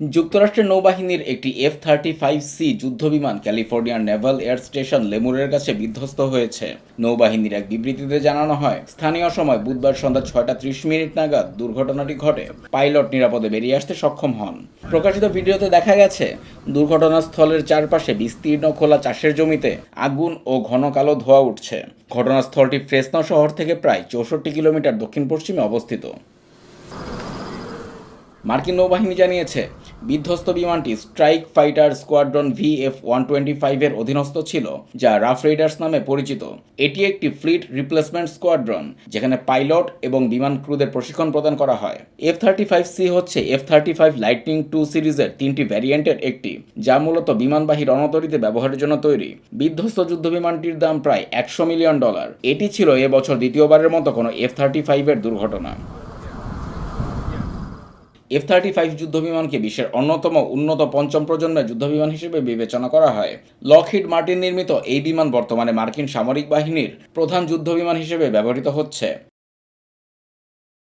যুক্তরাষ্ট্রের নৌবাহিনীর একটি এফ থার্টি ফাইভ সি যুদ্ধবিমান ক্যালিফোর্নিয়ার নেভাল এয়ার স্টেশন লেমুরের কাছে বিধ্বস্ত হয়েছে। নৌবাহিনীর এক বিবৃতিতে জানানো হয়, স্থানীয় সময় বুধবার সন্ধ্যা ছয়টা ত্রিশ মিনিট নাগাদ দুর্ঘটনাটি ঘটে। পাইলট নিরাপদে বেরিয়ে আসতে সক্ষম হন। প্রকাশিত ভিডিওতে দেখা গেছে, দুর্ঘটনাস্থলের চারপাশে বিস্তীর্ণ খোলা চাষের জমিতে আগুন ও ঘন কালো ধোঁয়া উঠছে। ঘটনাস্থলটি ফ্রেসনো শহর থেকে প্রায় চৌষট্টি কিলোমিটার দক্ষিণ পশ্চিমে অবস্থিত। মার্কিন নৌবাহিনী জানিয়েছে বিধ্বস্ত বিমানটি strike fighter squadron V F one twenty ফাইভের অধীনস্থ ছিল, যা রাফ রেডার্স নামে পরিচিত। এটি একটি ফ্লিট রিপ্লেসমেন্ট স্কোয়াড্রন, যেখানে পাইলট এবং বিমান ক্রুদের প্রশিক্ষণ প্রদান করা হয়। এফ থার্টি ফাইভ সি হচ্ছে F thirty five lightning two সিরিজের তিনটি ভ্যারিয়েন্টের একটি, যা মূলত বিমানবাহী রণতরীতে ব্যবহারের জন্য তৈরি। বিধ্বস্ত যুদ্ধ বিমানটির দাম প্রায় একশো মিলিয়ন ডলার। এটি ছিল এবছর দ্বিতীয়বারের মতো কোনো এফ থার্টি ফাইভের দুর্ঘটনা। এফ থার্টি ফাইভ যুদ্ধবিমানকে বিশ্বের অন্যতম উন্নত পঞ্চম প্রজন্মের যুদ্ধবিমান হিসেবে বিবেচনা করা হয়। লকহিড মার্টিন নির্মিত এই বিমান বর্তমানে মার্কিন সামরিক বাহিনীর প্রধান যুদ্ধবিমান হিসেবে ব্যবহৃত হচ্ছে।